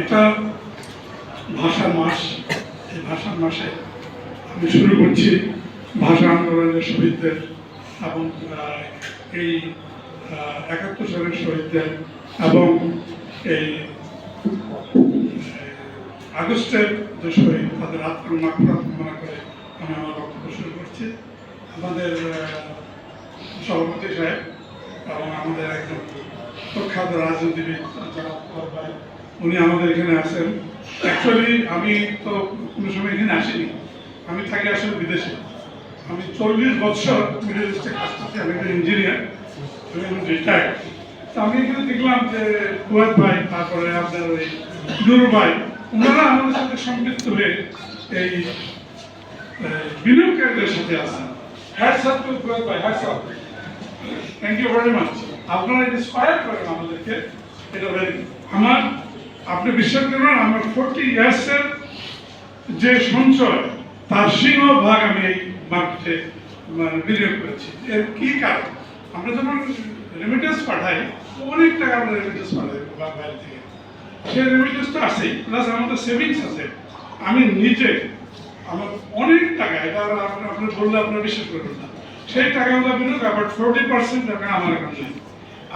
এটা ভাষার মাস, এই ভাষার মাসে আমি শুরু করছি ভাষা আন্দোলনের শহীদদের এবং এই একাত্তর সালের শহীদদের এবং এই আগস্টের যে শহীদ, তাদের মাকড়াত কামনা করে আমি আমার বক্তব্য শুরু করছি। আমাদের সভাপতি সাহেব এবং আমাদের একজন প্রখ্যাত রাজনীতিবিদ, যারা উনি আমাদের এখানে আসেন। অ্যাকচুয়ালি আমি তো কোনো সময় এখানে আসিনি। আমি থাকি আসলে বিদেশে। আমি চল্লিশ বছর মিডল ইস্টে কাজ করছি। আমি একটা ইঞ্জিনিয়ার আমি রিটায়ার্ড তো আমি এখানে দেখলাম যে কুয়াত ভাই, তারপরে আপনার ওই নুর ভাই, ওনারা আমাদের সাথে সম্পৃক্ত হয়ে এই বিনিয়োগকারীদের সাথে আসেন হ্যাটস আপ টু কুয়াত ভাই hats up thank you very much আপনারা ইন্সপায়ার করেন আমাদেরকে। এটা ভেরি আমার আপনি বিশ্বাস করবেন আমার ফোরটি ইয়ার্সের যে সঞ্চয়, তার সিংহভাগ আমি এই মার্কেটে বিনিয়োগ করেছি। এর কি কারণ? আমরা যখন রেমিটেন্স পাঠাই, অনেক টাকা আমরা রেমিটেন্স পাঠাই বাইরে থেকে। সেই রেমিটেন্স তো আছেই প্লাস আমাদের সেভিংস আছে। আমি নিজে আমার অনেক টাকা, এটা আপনি বললে আপনার বিশ্বাস করবেন না। সেই টাকাগুলো বিনিয়োগ আবার ফোরটি পার্সেন্ট টাকা আমার অ্যাকাউন্টে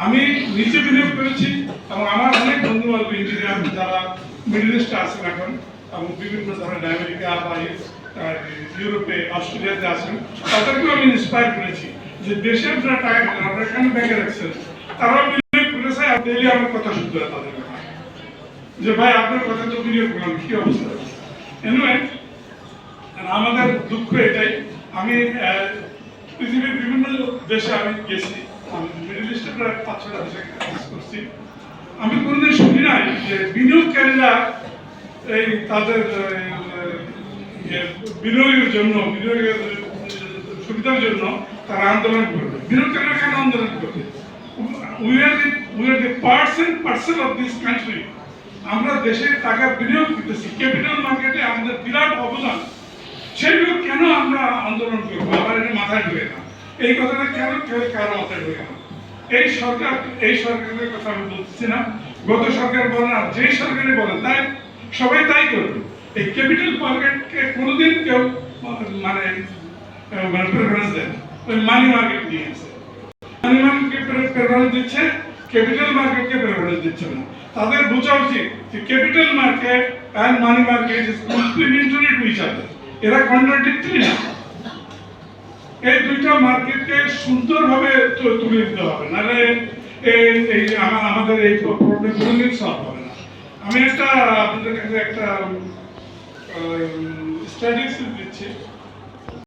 আমি নিজে বিনিয়োগ করেছি এবং আমার অনেক বন্ধু বান্ধব ইঞ্জিনিয়ার যারা মিডল ইস্টে আছেন এখন এবং বিভিন্ন ধরনের আমেরিকা বা ইউরোপে অস্ট্রেলিয়াতে আছেন, তাদেরকেও আমি ইন্সপায়ার করেছি যে দেশের যারা টাকা আপনারা এখানে ব্যাংকে রাখছেন? তারাও বিনিয়োগ করেছে, আর ডেলি আমার কথা শুনতে হয় তাদের কথা। যে ভাই, আপনার কথা তো বিনিয়োগ করলাম, কি অবস্থা? এনিওয়ে আমাদের দুঃখ এটাই, আমি পৃথিবীর বিভিন্ন দেশে আমি গেছি আমি কোনোদিন শুনি নাই যে বিনিয়োগকারীরা এই তাদের বিনিয়োগের জন্য, বিনিয়োগের সুবিধার জন্য তারা আন্দোলন করবে বিনিয়োগকারীরা কেন আন্দোলন করবে আমরা দেশে টাকা বিনিয়োগ করতেছি ক্যাপিটাল মার্কেটে আমাদের বিরাট অবদান। সেগুলো কেন আমরা আন্দোলন করব? আমার এটা মাথায় ঢুকে না এই কথাটা কেন কেউ কারও মাথায় না? এই সরকার, এই সরকারের কথা আমি না। গত সরকার বলেন আর যেই সরকারই বলেন তাই সবাই তাই করবে। এই ক্যাপিটাল মার্কেটকে কোনোদিন কেউ মানে মানে প্রেফারেন্স দেয় ওই মানি মার্কেট নিয়ে আছে। মানি মার্কেটকে প্রেফারেন্স দিচ্ছে ক্যাপিটাল মার্কেটকে প্রেফারেন্স দিচ্ছে না। তাদের বোঝা উচিত যে capital market and money market is complementary to each other এরা কন্ট্রাডিক্টরি না। এই দুইটা মার্কেটকে সুন্দরভাবে তুলে দিতে হবে। নাহলে এই আমাদের এই প্রবলেমগুলো নিয়ে সলভ হবে না। আমি একটা, আপনাদের কাছে একটা স্টাডিজ দিচ্ছি।